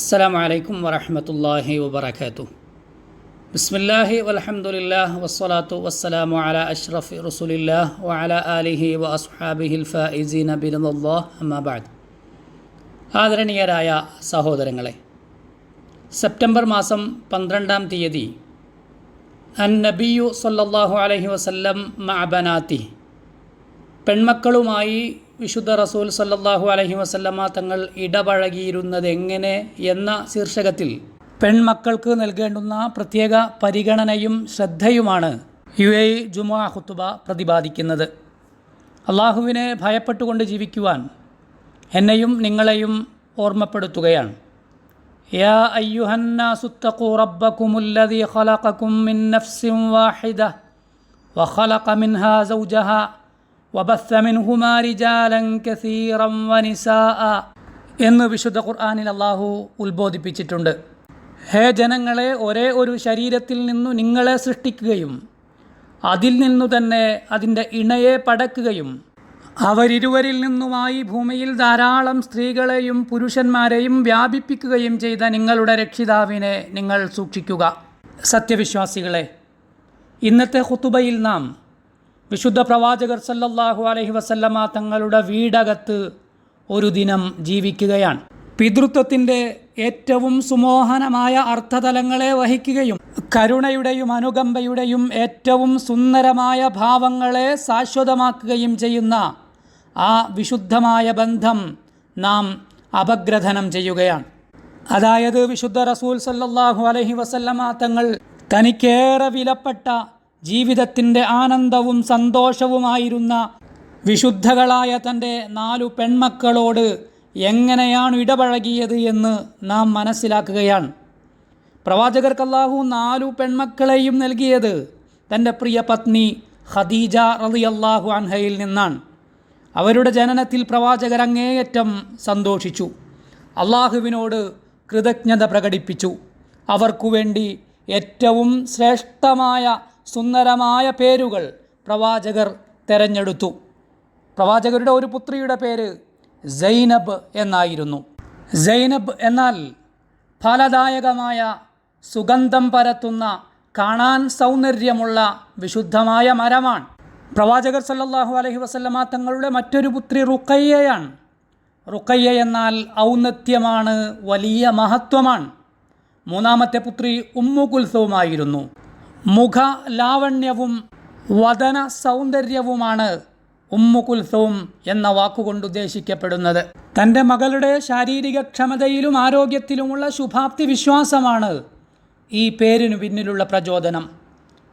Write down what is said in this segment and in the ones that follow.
അസ്സാം വലൈക്കും വരഹമത്തല്ലാഹി വബർക്കാത്തു ബിസ്മില്ലാഹി വലഹമുല്ലാ വസ്സലാത്തു വസ്സലാമു അല അഷ്റഫ് റസുലില്ലാ വഅല ആലിഹി വ അസ്ഹാബിഹിൽ ഫൈസീൻ ബിനല്ലാഹ് അമ്മാബാദ് ആദരണീയരായ സഹോദരങ്ങളെ സെപ്റ്റംബർ മാസം പന്ത്രണ്ടാം തീയതി അൻ നബിയു സല്ലാഹു അലഹി വസല്ലം മഅബനാത്തി പെൺമക്കളുമായി വിശുദ്ധ റസൂൽ സല്ലാഹു അലഹി വസല്ലമ്മ തങ്ങൾ ഇടപഴകിയിരുന്നത് എങ്ങനെ എന്ന ശീർഷകത്തിൽ പെൺമക്കൾക്ക് നൽകേണ്ടുന്ന പ്രത്യേക പരിഗണനയും ശ്രദ്ധയുമാണ് യു എ ജുമാ ഹുത്തുബ പ്രതിപാദിക്കുന്നത്. അള്ളാഹുവിനെ ഭയപ്പെട്ടുകൊണ്ട് ജീവിക്കുവാൻ എന്നെയും നിങ്ങളെയും ഓർമ്മപ്പെടുത്തുകയാണ്. യാ അയ്യുഹന്നാസുത്തഖു മിൻ നഫ്സിൻ മിൻഹാ വബസ്സ മിൻഹുമാ റിജാലൻ വനിസാഅ എന്ന് വിശുദ്ധ ഖുർആാനിൽ അള്ളാഹു ഉത്ബോധിപ്പിച്ചിട്ടുണ്ട്. ഹേ ജനങ്ങളെ ഒരേ ഒരു ശരീരത്തിൽ നിന്നു നിങ്ങളെ സൃഷ്ടിക്കുകയും അതിൽ നിന്നു തന്നെ അതിന്റെ ഇണയെ പടക്കുകയും അവരിരുവരിൽ നിന്നുമായി ഭൂമിയിൽ ധാരാളം സ്ത്രീകളെയും പുരുഷന്മാരെയും വ്യാപിപ്പിക്കുകയും ചെയ്ത നിങ്ങളുടെ രക്ഷിതാവിനെ നിങ്ങൾ സൂക്ഷിക്കുക. സത്യവിശ്വാസികളെ ഇന്നത്തെ ഹുത്തുബയിൽ നാം വിശുദ്ധ പ്രവാചകർ സല്ലല്ലാഹു അലഹി വസല്ലമ തങ്ങളുടെ വീടകത്ത് ഒരു ദിനം ജീവിക്കുകയാണ്. പിതൃത്വത്തിന്റെ ഏറ്റവും സുമോഹനമായ അർത്ഥതലങ്ങളെ വഹിക്കുകയും കരുണയുടെയും അനുകമ്പയുടെയും ഏറ്റവും സുന്ദരമായ ഭാവങ്ങളെ ശാശ്വതമാക്കുകയും ചെയ്യുന്ന ആ വിശുദ്ധമായ ബന്ധം നാം അപഗ്രഥനം ചെയ്യുകയാണ്. അതായത് വിശുദ്ധ റസൂൽ സല്ലല്ലാഹു അലഹി വസല്ലമ തങ്ങൾ തനിക്കേറെ വിലപ്പെട്ട ജീവിതത്തിന്റെ ആനന്ദവും സന്തോഷവുമായിരുന്ന വിശുദ്ധകളായ തന്റെ നാലു പെൺമക്കളോട് എങ്ങനെയാണ് ഇടപഴകിയത് എന്ന് നാം മനസ്സിലാക്കുകയാണ്. പ്രവാചകർക്കല്ലാഹു നാലു പെൺമക്കളെയും നൽകിയത് തന്റെ പ്രിയ പത്നി ഖദീജ റളിയല്ലാഹു അൻഹയിൽ നിന്നാണ്. അവരുടെ ജനനത്തിൽ പ്രവാചകർ അങ്ങേയറ്റം സന്തോഷിച്ചു. അള്ളാഹുവിനോട് കൃതജ്ഞത പ്രകടിപ്പിച്ചു. അവർക്കു വേണ്ടി ഏറ്റവും ശ്രേഷ്ഠമായ സുന്ദരമായ പേരുകൾ പ്രവാചകർ തെരഞ്ഞെടുത്തു. പ്രവാചകരുടെ ഒരു പുത്രിയുടെ പേര് സൈനബ് എന്നായിരുന്നു. സൈനബ് എന്നാൽ ഫലദായകമായ സുഗന്ധം പരത്തുന്ന കാണാൻ സൗന്ദര്യമുള്ള വിശുദ്ധമായ മരമാണ്. പ്രവാചകർ സല്ലാഹു അലഹി വസല്ലമ തങ്ങളുടെ മറ്റൊരു പുത്രി റുക്കയ്യയാണ് റുക്കയ്യ എന്നാൽ ഔന്നത്യമാണ് വലിയ മഹത്വമാണ്. മൂന്നാമത്തെ പുത്രി ഉമ്മു കുൽസവുമായിരുന്നു. മുഖ ലാവണ്യവും വദന സൗന്ദര്യവുമാണ് ഉമ്മു കുൽസവും എന്ന വാക്കുകൊണ്ട് ഉദ്ദേശിക്കപ്പെടുന്നത്. തന്റെ മകളുടെ ശാരീരിക ക്ഷമതയിലും ആരോഗ്യത്തിലുമുള്ള ശുഭാപ്തി വിശ്വാസമാണ് ഈ പേരിനു പിന്നിലുള്ള പ്രചോദനം.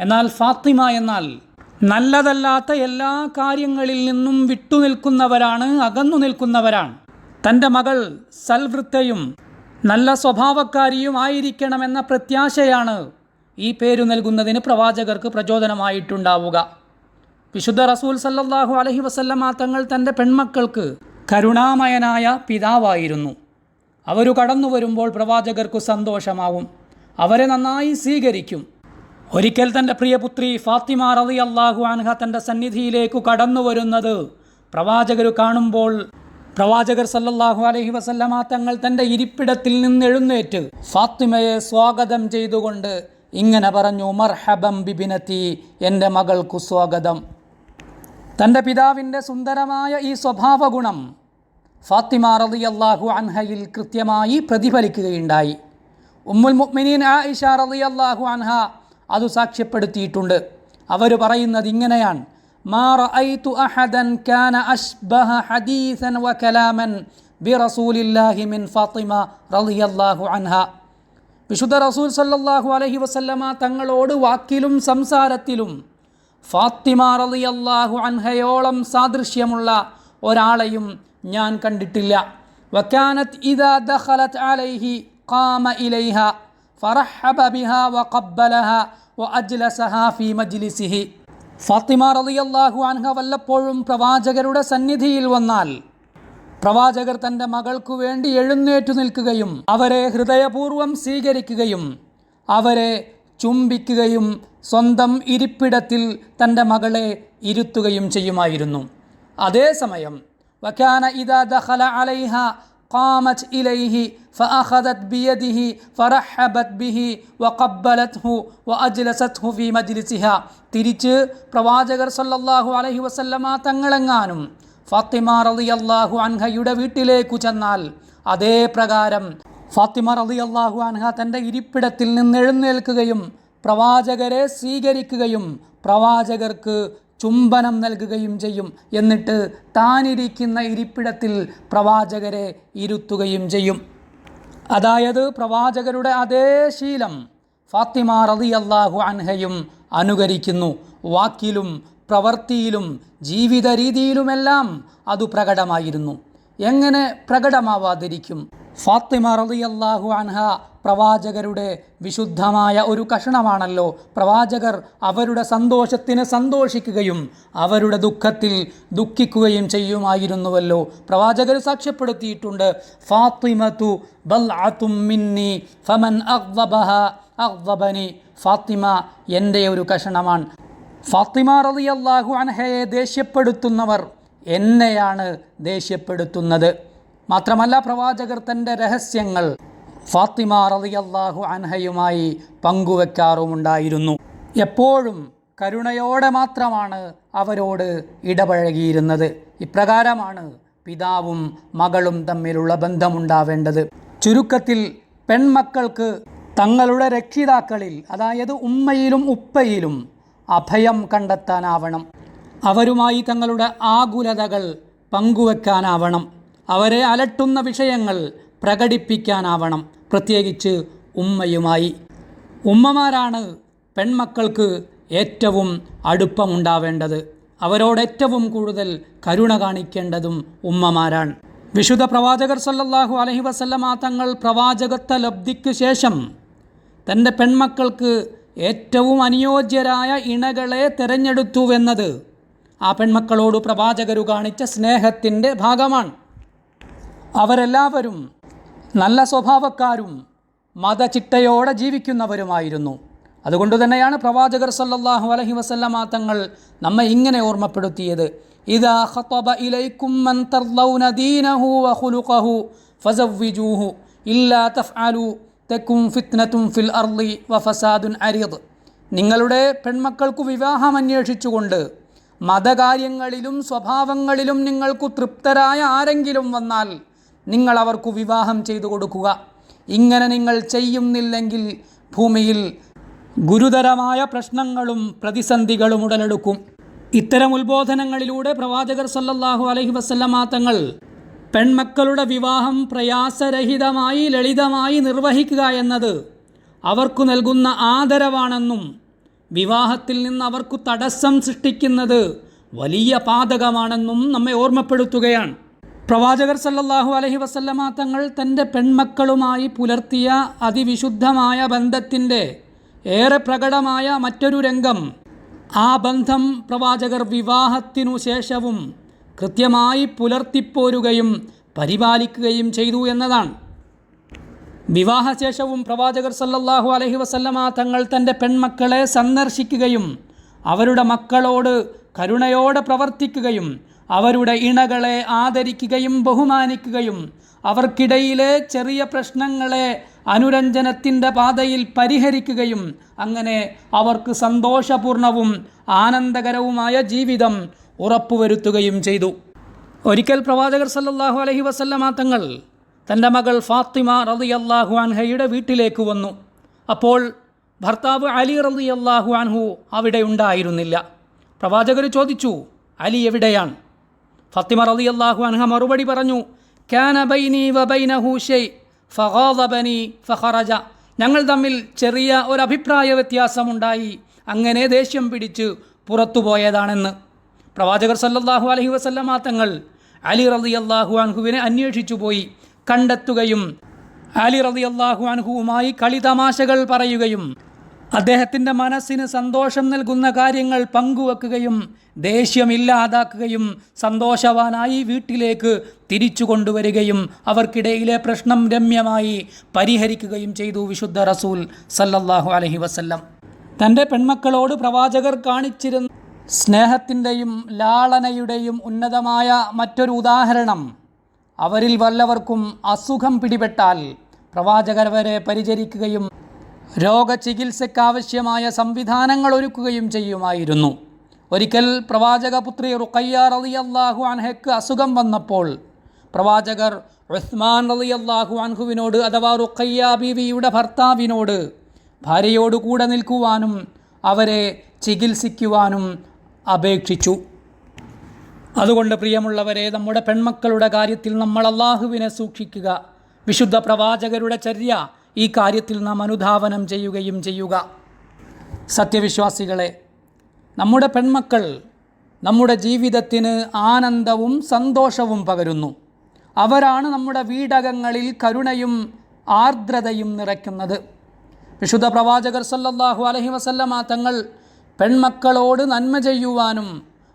എന്നാൽ ഫാത്തിമ എന്നാൽ നല്ലതല്ലാത്ത എല്ലാ കാര്യങ്ങളിൽ നിന്നും വിട്ടുനിൽക്കുന്നവരാണ് അകന്നു നിൽക്കുന്നവരാണ്. തന്റെ മകൾ സൽവൃത്തയും നല്ല സ്വഭാവക്കാരിയും ആയിരിക്കണമെന്ന പ്രത്യാശയാണ് ഈ പേരു നൽകുന്നതിന് പ്രവാചകർക്ക് പ്രചോദനമായിട്ടുണ്ടാവുക. വിശുദ്ധ റസൂൽ സല്ലാഹു അലഹി വസല്ലമ തങ്ങൾ തന്റെ പെൺമക്കൾക്ക് കരുണാമയനായ പിതാവായിരുന്നു. അവരു കടന്നു വരുമ്പോൾ പ്രവാചകർക്ക് സന്തോഷമാവും. അവരെ നന്നായി സ്വീകരിക്കും. ഒരിക്കൽ തന്റെ പ്രിയപുത്രി ഫാത്തിമ റതി അള്ളാഹു അൻഹ തന്റെ സന്നിധിയിലേക്ക് കടന്നു വരുന്നത് പ്രവാചകർ കാണുമ്പോൾ പ്രവാചകർ സല്ലല്ലാഹു അലഹി വസല്ലമ തങ്ങൾ തന്റെ ഇരിപ്പിടത്തിൽ നിന്ന് എഴുന്നേറ്റ് ഫാത്തിമയെ സ്വാഗതം ചെയ്തുകൊണ്ട് ഇങ്ങനെ പറഞ്ഞു മർഹബം ബിബിനത്തി എന്റെ മകൾക്കു സ്വാഗതം. തന്റെ പിതാവിന്റെ സുന്ദരമായ ഈ സ്വഭാവഗുണം ഫാത്തിമ റളിയല്ലാഹു അൻഹയിൽ കൃത്യമായി പ്രതിഫലിക്കുകയുണ്ടായി. ഉമ്മുൽ മുഅ്മിനീൻ ആയിഷ റളിയല്ലാഹു അൻഹ അത് സാക്ഷ്യപ്പെടുത്തിയിട്ടുണ്ട്. അവർ പറയുന്നത് ഇങ്ങനെയാണ്. മാ റഅയ്തു അഹദൻ കാന അഷ്ബഹ ഹദീസൻ വ കലാമൻ ബി ബിറസൂലില്ലാഹി മിൻ ഫാത്തിമ റളിയല്ലാഹു അൻഹ. വിശുദ്ധ റസൂൽ സല്ലാഹു അലഹി വസല്ലമ തങ്ങളോട് വാക്കിലും സംസാരത്തിലും ഫാത്തിമ അള്ളാഹു അൻഹയോളം സാദൃശ്യമുള്ള ഒരാളെയും ഞാൻ കണ്ടിട്ടില്ല. വക്കാനത്ത് ഇദാ ദഖലത് അലൈഹി ഖാമ ഇലൈഹ ഫറഹബ ബിഹ വഖബ്ബലഹ വഅജ്ലസഹ ഫീ മജ്ലിസിഹി. ഫാത്തിമ റളിയല്ലാഹു അൻഹ വല്ലപ്പോഴും പ്രവാചകരുടെ സന്നിധിയിൽ വന്നാൽ പ്രവാചകർ തൻ്റെ മകൾക്കു വേണ്ടി എഴുന്നേറ്റു നിൽക്കുകയും അവരെ ഹൃദയപൂർവ്വം സ്വീകരിക്കുകയും അവരെ ചുംബിക്കുകയും സ്വന്തം ഇരിപ്പിടത്തിൽ തൻ്റെ മകളെ ഇരുത്തുകയും ചെയ്യുമായിരുന്നു അതേസമയം വക്കാന ഇദാ ദഖല അലൈഹ قامت إليه فأخذت بيده فرحبت به وقبلته وأجلسته في مجلسها തിരിച്ച് പ്രവാചകർ സല്ലല്ലാഹു അലൈഹി വസല്ലമ തങ്ങളെങ്ങാനും ഫാത്തിമ റളിയല്ലാഹു അൻഹയുടെ വീട്ടിലേക്കു ചെന്നാൽ അതേ പ്രകാരം ഫാത്തിമ റളിയല്ലാഹു അൻഹ തന്റെ ഇരിപ്പിടത്തിൽ നിന്ന് എഴുന്നേൽക്കുകയും പ്രവാചകരെ സ്വീകരിക്കുകയും പ്രവാചകർക്ക് ചുംബനം നൽകുകയും ചെയ്യും. എന്നിട്ട് താനിരിക്കുന്ന ഇരിപ്പിടത്തിൽ പ്രവാചകരെ ഇരുത്തുകയും ചെയ്യും. അതായത് പ്രവാചകരുടെ അതേ ശീലം ഫാത്തിമ റളിയല്ലാഹു അൻഹയും അനുകരിക്കുന്നു. വാക്കിലും പ്രവൃത്തിയിലും ജീവിത രീതിയിലുമെല്ലാം അത് പ്രകടമായിരുന്നു. എങ്ങനെ പ്രകടമാവാതിരിക്കും? ഫാത്തിമ റളിയല്ലാഹു അൻഹ പ്രവാചകരുടെ വിശുദ്ധമായ ഒരു കഷണമാണല്ലോ. പ്രവാചകർ അവരുടെ സന്തോഷത്തിന് സന്തോഷിക്കുകയും അവരുടെ ദുഃഖത്തിൽ ദുഃഖിക്കുകയും ചെയ്യുമായിരുന്നുവല്ലോ. പ്രവാചകർ സാക്ഷ്യപ്പെടുത്തിയിട്ടുണ്ട് ഫാത്തിമത്തു ബൽഅത്തും മിന്നി ഫമൻ അഗ്ദബഹ അഗ്ദബനി ഫാത്തിമ എന്റെ ഒരു കഷണമാണ്. ഫാത്തിമ റളിയല്ലാഹു അൻഹയെ ദേഷ്യപ്പെടുത്തുന്നവർ എന്നെയാണ് ദേഷ്യപ്പെടുത്തുന്നത്. മാത്രമല്ല പ്രവാചകർ തന്റെ രഹസ്യങ്ങൾ ഫാത്തിമ റളിയല്ലാഹു അൻഹയുമായി പങ്കുവെക്കാറുമുണ്ടായിരുന്നു. എപ്പോഴും കരുണയോടെ മാത്രമാണ് അവരോട് ഇടപഴകിയിരുന്നത്. ഇപ്രകാരമാണ് പിതാവും മകളും തമ്മിലുള്ള ബന്ധമുണ്ടാവേണ്ടത്. ചുരുക്കത്തിൽ പെൺമക്കൾക്ക് തങ്ങളുടെ രക്ഷിതാക്കളിൽ അതായത് ഉമ്മയിലും ഉപ്പയിലും അഭയം കണ്ടെത്താനാവണം. അവരുമായി തങ്ങളുടെ ആകുലതകൾ പങ്കുവെക്കാനാവണം. അവരെ അലട്ടുന്ന വിഷയങ്ങൾ പ്രകടിപ്പിക്കാനാവണം. പ്രത്യേകിച്ച് ഉമ്മയുമായി. ഉമ്മമാരാണ് പെൺമക്കൾക്ക് ഏറ്റവും അടുപ്പമുണ്ടാവേണ്ടത്. അവരോട് ഏറ്റവും കൂടുതൽ കരുണ കാണിക്കേണ്ടതും ഉമ്മമാരാണ്. വിശുദ്ധ പ്രവാചകർ സല്ലല്ലാഹു അലഹി വസല്ലമ തങ്ങൾ പ്രവാചകത്വ ലബ്ധിക്ക് ശേഷം തന്റെ പെൺമക്കൾക്ക് ഏറ്റവും അനുയോജ്യരായ ഇണകളെ തിരഞ്ഞെടുത്തുവെന്നത് ആ പെൺമക്കളോട് പ്രവാചകരു കാണിച്ച സ്നേഹത്തിന്റെ ഭാഗമാണ്. അവരെല്ലാവരും നല്ല സ്വഭാവക്കാരും മതചിട്ടയോടെ ജീവിക്കുന്നവരുമായിരുന്നു. അതുകൊണ്ട് തന്നെയാണ് പ്രവാചകർ സല്ലാഹു അലഹി വസല്ലമ തങ്ങൾ നമ്മെ ഇങ്ങനെ ഓർമ്മപ്പെടുത്തിയത്. ഇതാ ഖതബ ഇലൈക്കും മൻ ദീനഹു ഇല്ലാ തക്കും ഫിത്നത്തും ഫിൽ അർളി വഫസാദുൻ അരിദ്. നിങ്ങളുടെ പെൺമക്കൾക്കു വിവാഹം അന്വേഷിച്ചുകൊണ്ട് മതകാര്യങ്ങളിലും സ്വഭാവങ്ങളിലും നിങ്ങൾക്കു തൃപ്തരായ ആരെങ്കിലും വന്നാൽ നിങ്ങൾ അവർക്കു വിവാഹം ചെയ്തു കൊടുക്കുക. ഇങ്ങനെ നിങ്ങൾ ചെയ്യുന്നില്ലെങ്കിൽ ഭൂമിയിൽ ഗുരുതരമായ പ്രശ്നങ്ങളും പ്രതിസന്ധികളും ഉടലെടുക്കും. ഇത്തരം ഉത്ബോധനങ്ങളിലൂടെ പ്രവാചകർ സല്ലല്ലാഹു അലൈഹി വസല്ലമ തങ്ങൾ പെൺമക്കളുടെ വിവാഹം പ്രയാസരഹിതമായി ലളിതമായി നിർവഹിക്കുക എന്നത് അവർക്കു നൽകുന്ന ആദരവാണെന്നും വിവാഹത്തിൽ നിന്ന് അവർക്ക് തടസ്സം സൃഷ്ടിക്കുന്നത് വലിയ പാതകമാണെന്നും നമ്മെ ഓർമ്മപ്പെടുത്തുകയാണ്. പ്രവാചകർ സല്ലാഹു അലഹി വസല്ലമ തങ്ങൾ തന്റെ പെൺമക്കളുമായി പുലർത്തിയ അതിവിശുദ്ധമായ ബന്ധത്തിന്റെ ഏറെ പ്രകടമായ മറ്റൊരു രംഗം ആ ബന്ധം പ്രവാചകർ വിവാഹത്തിനു ശേഷവും കൃത്യമായി പുലർത്തിപ്പോരുകയും പരിപാലിക്കുകയും ചെയ്തു എന്നതാണ്. വിവാഹശേഷവും പ്രവാചകർ സല്ലല്ലാഹു അലഹി വസല്ലമ തങ്ങൾ തന്റെ പെൺമക്കളെ സന്ദർശിക്കുകയും അവരുടെ മക്കളോട് കരുണയോടെ പ്രവർത്തിക്കുകയും അവരുടെ ഇണകളെ ആദരിക്കുകയും ബഹുമാനിക്കുകയും അവർക്കിടയിലെ ചെറിയ പ്രശ്നങ്ങളെ അനുരഞ്ജനത്തിന്റെ പാതയിൽ പരിഹരിക്കുകയും അങ്ങനെ അവർക്ക് സന്തോഷപൂർണവും ആനന്ദകരവുമായ ജീവിതം ഉറപ്പുവരുത്തുകയും ചെയ്തു. ഒരിക്കൽ പ്രവാചകർ സല്ലാഹു അലഹി വസല്ലമ തങ്ങൾ തന്റെ മകൾ ഫാത്തിമ റതി അള്ളാഹു അൻഹയുടെ വീട്ടിലേക്ക് വന്നു. അപ്പോൾ ഭർത്താവ് അലി റതി അള്ളാഹു അൻഹു അവിടെ ഉണ്ടായിരുന്നില്ല. പ്രവാചകർ ചോദിച്ചു അലി എവിടെയാണ്? ഫാത്തിമ അള്ളാഹു അൻഹ മറുപടി പറഞ്ഞു ഫഖറജ. ഞങ്ങൾ തമ്മിൽ ചെറിയ ഒരു അഭിപ്രായ വ്യത്യാസമുണ്ടായി. അങ്ങനെ ദേഷ്യം പിടിച്ച് പുറത്തുപോയതാണെന്ന്. പ്രവാചകർ സല്ലാഹു അലഹി വസല്ലമ തങ്ങൾ അലി റളിയല്ലാഹു അൻഹുവിനെ അന്വേഷിച്ചു പോയി കണ്ടെത്തുകയും അലി റളിയല്ലാഹു അൻഹുവുമായി കളിതമാശകൾ പറയുകയും അദ്ദേഹത്തിന്റെ മനസ്സിന് സന്തോഷം നൽകുന്ന കാര്യങ്ങൾ പങ്കുവെക്കുകയും ദേഷ്യമില്ലാതാക്കുകയും സന്തോഷവാനായി വീട്ടിലേക്ക് തിരിച്ചു കൊണ്ടുവരികയും അവർക്കിടയിലെ പ്രശ്നം രമ്യമായി പരിഹരിക്കുകയും ചെയ്തു വിശുദ്ധ റസൂൽ സല്ലല്ലാഹു അലഹി വസല്ലം. തന്റെ പെൺമക്കളോട് പ്രവാചകർ കാണിച്ചിരുന്ന സ്നേഹത്തിന്റെയും ലാളനയുടെയും ഉന്നതമായ മറ്റൊരു ഉദാഹരണം. അവരിൽ വല്ലവർക്കും അസുഖം പിടിപെട്ടാൽ പ്രവാചകർ വരെ പരിചരിക്കുകയും രോഗചികിത്സയ്ക്കാവശ്യമായ സംവിധാനങ്ങൾ ഒരുക്കുകയും ചെയ്യുമായിരുന്നു. ഒരിക്കൽ പ്രവാചക പ്രവാചകപുത്രി റുഖയ്യ അള്ളാഹു അൻഹയ്ക്ക് അസുഖം വന്നപ്പോൾ പ്രവാചകർ ഉസ്മാൻ അള്ളാഹു അൻഹുവിനോട് അഥവാ റുഖയ്യ ബീവിയുടെ ഭർത്താവിനോട് ഭാര്യയോട് കൂടെ നിൽക്കുവാനും അവരെ ചികിത്സിക്കുവാനും അപേക്ഷിച്ചു. അതുകൊണ്ട് പ്രിയമുള്ളവരെ നമ്മുടെ പെൺമക്കളുടെ കാര്യത്തിൽ നമ്മൾ അള്ളാഹുവിനെ സൂക്ഷിക്കുക. വിശുദ്ധ പ്രവാചകരുടെ ചര്യ ഈ കാര്യത്തിൽ നാം അനുധാവനം ചെയ്യുകയും ചെയ്യുക. സത്യവിശ്വാസികളെ നമ്മുടെ പെൺമക്കൾ നമ്മുടെ ജീവിതത്തിന് ആനന്ദവും സന്തോഷവും പകരുന്നു. അവരാണ് നമ്മുടെ വീടകങ്ങളിൽ കരുണയും ആർദ്രതയും നിറയ്ക്കുന്നത്. വിശുദ്ധ പ്രവാചകർ സല്ലാഹു അലഹി വസല്ലമ തങ്ങൾ പെൺമക്കളോട് നന്മ ചെയ്യുവാനും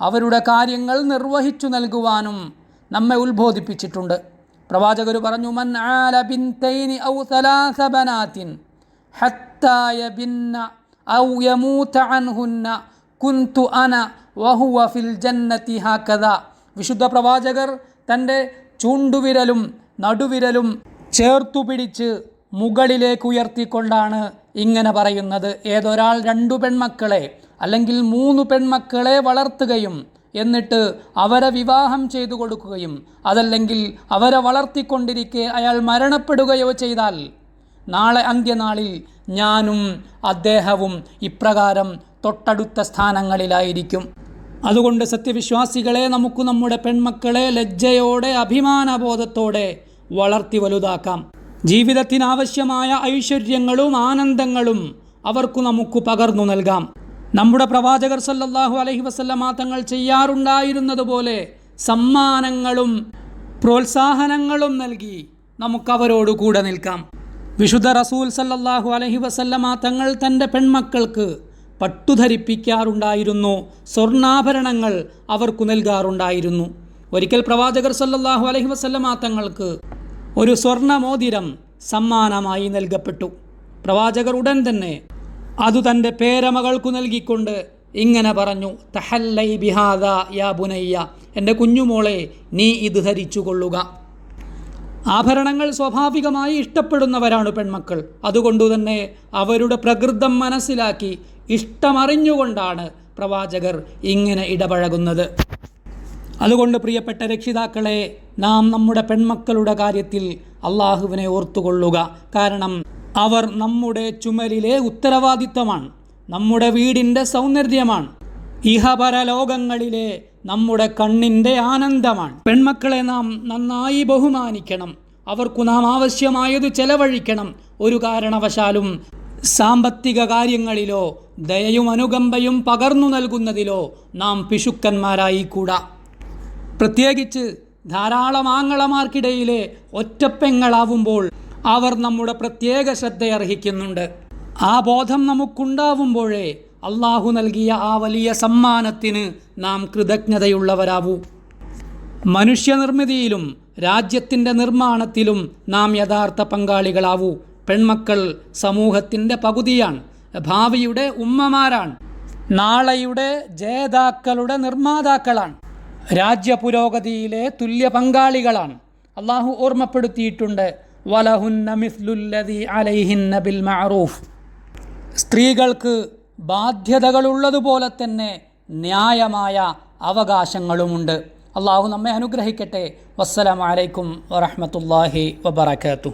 അവരുടെ കാര്യങ്ങൾ നിർവഹിച്ചു നൽകുവാനും നമ്മെ ഉത്ബോധിപ്പിച്ചിട്ടുണ്ട്. പ്രവാചകർ പറഞ്ഞു ഔ സലാസ ഔ കുന്തു അന വഹുവ ഫിൽ വിശുദ്ധ പ്രവാചകർ തന്റെ ചൂണ്ടുവിരലും നടുവിരലും ചേർത്തു പിടിച്ച് മുകളിലേക്ക് ഉയർത്തിക്കൊണ്ടാണ് ഇങ്ങനെ പറയുന്നത് ഏതൊരാൾ രണ്ടു പെൺമക്കളെ അല്ലെങ്കിൽ മൂന്ന് പെൺമക്കളെ വളർത്തുകയും എന്നിട്ട് അവരെ വിവാഹം ചെയ്തു കൊടുക്കുകയും അതല്ലെങ്കിൽ അവരെ വളർത്തിക്കൊണ്ടിരിക്കെ അയാൾ മരണപ്പെടുകയോ ചെയ്താൽ നാളെ അന്ത്യനാളിൽ ഞാനും അദ്ദേഹവും ഇപ്രകാരം തൊട്ടടുത്ത സ്ഥാനങ്ങളിലായിരിക്കും. അതുകൊണ്ട് സത്യവിശ്വാസികളെ നമുക്ക് നമ്മുടെ പെൺമക്കളെ ലജ്ജയോടെ അഭിമാനബോധത്തോടെ വളർത്തി വലുതാക്കാം. ജീവിതത്തിനാവശ്യമായ ഐശ്വര്യങ്ങളും ആനന്ദങ്ങളും അവർക്ക് നമുക്ക് പകർന്നു നൽകാം. നമ്മുടെ പ്രവാചകർ സല്ലല്ലാഹു അലൈഹി വസല്ലമ തങ്ങൾ ചെയ്യാറുണ്ടായിരുന്നതുപോലെ സമ്മാനങ്ങളും പ്രോത്സാഹനങ്ങളും നൽകി നമുക്കവരോട് കൂടെ നിൽക്കാം. വിശുദ്ധ റസൂൽ സല്ലല്ലാഹു അലഹി വസല്ലമ തങ്ങൾ തന്റെ പെൺമക്കൾക്ക് പട്ടുധരിപ്പിക്കാറുണ്ടായിരുന്നു. സ്വർണാഭരണങ്ങൾ അവർക്കു നൽകാറുണ്ടായിരുന്നു. ഒരിക്കൽ പ്രവാചകർ സല്ലല്ലാഹു അലഹി വസല്ലമ തങ്ങൾക്ക് ഒരു സ്വർണമോതിരം സമ്മാനമായി നൽകപ്പെട്ടു. പ്രവാചകർ ഉടൻ തന്നെ അത് തന്റെ പേരമകൾക്കു നൽകിക്കൊണ്ട് ഇങ്ങനെ പറഞ്ഞു തഹല്ലൈ ബിഹാദ യാ ബുനയ്യ എന്റെ കുഞ്ഞുമോളെ നീ ഇത് ധരിച്ചു കൊള്ളുക ആഭരണങ്ങൾ സ്വാഭാവികമായി ഇഷ്ടപ്പെടുന്നവരാണ് പെൺമക്കൾ. അതുകൊണ്ടുതന്നെ അവരുടെ പ്രകൃതം മനസ്സിലാക്കി ഇഷ്ടമറിഞ്ഞുകൊണ്ടാണ് പ്രവാചകർ ഇങ്ങനെ ഇടപഴകുന്നത്. അതുകൊണ്ട് പ്രിയപ്പെട്ട രക്ഷിതാക്കളെ നാം നമ്മുടെ പെൺമക്കളുടെ കാര്യത്തിൽ അള്ളാഹുവിനെ ഓർത്തുകൊള്ളുക. കാരണം അവർ നമ്മുടെ ചുമലിലെ ഉത്തരവാദിത്തമാണ് നമ്മുടെ വീടിന്റെ സൗന്ദര്യമാണ് ഇഹപര ലോകങ്ങളിലെ നമ്മുടെ കണ്ണിന്റെ ആനന്ദമാണ്. പെൺമക്കളെ നാം നന്നായി ബഹുമാനിക്കണം അവർക്കു നാം ആവശ്യമായത് ചെലവഴിക്കണം. ഒരു കാരണവശാലും സാമ്പത്തിക കാര്യങ്ങളിലോ ദയയും അനുകമ്പയും പകർന്നു നൽകുന്നതിലോ നാം പിശുക്കന്മാരായി കൂടാ പ്രത്യേകിച്ച് ധാരാളം ആങ്ങളമാർക്കിടയിലെ ഒറ്റപ്പെങ്ങളാവുമ്പോൾ അവർ നമ്മുടെ പ്രത്യേക ശ്രദ്ധയർഹിക്കുന്നുണ്ട്. ആ ബോധം നമുക്കുണ്ടാവുമ്പോഴേ അള്ളാഹു നൽകിയ ആ വലിയ സമ്മാനത്തിന് നാം കൃതജ്ഞതയുള്ളവരാവൂ. മനുഷ്യനിർമ്മിതിയിലും രാജ്യത്തിന്റെ നിർമ്മാണത്തിലും നാം യഥാർത്ഥ പങ്കാളികളാവൂ. പെൺമക്കൾ സമൂഹത്തിന്റെ പകുതിയാണ് ഭാവിയുടെ ഉമ്മമാരാണ് നാളെയുടെ ജേതാക്കളുടെ നിർമ്മാതാക്കളാണ്. രാജ്യ പുരോഗതിയിലെ തുല്യ പങ്കാളികളാണ്. അള്ളാഹു ഓർമ്മപ്പെടുത്തിയിട്ടുണ്ട് വലഹുന്ന മഅറൂഫ്. സ്ത്രീകൾക്ക് ബാധ്യതകളുള്ളതുപോലെ തന്നെ ന്യായമായ അവകാശങ്ങളുമുണ്ട്. അള്ളാഹു നമ്മെ അനുഗ്രഹിക്കട്ടെ. വസ്സലാമലൈക്കും വറഹമത്തല്ലാഹി വബർക്കാത്തു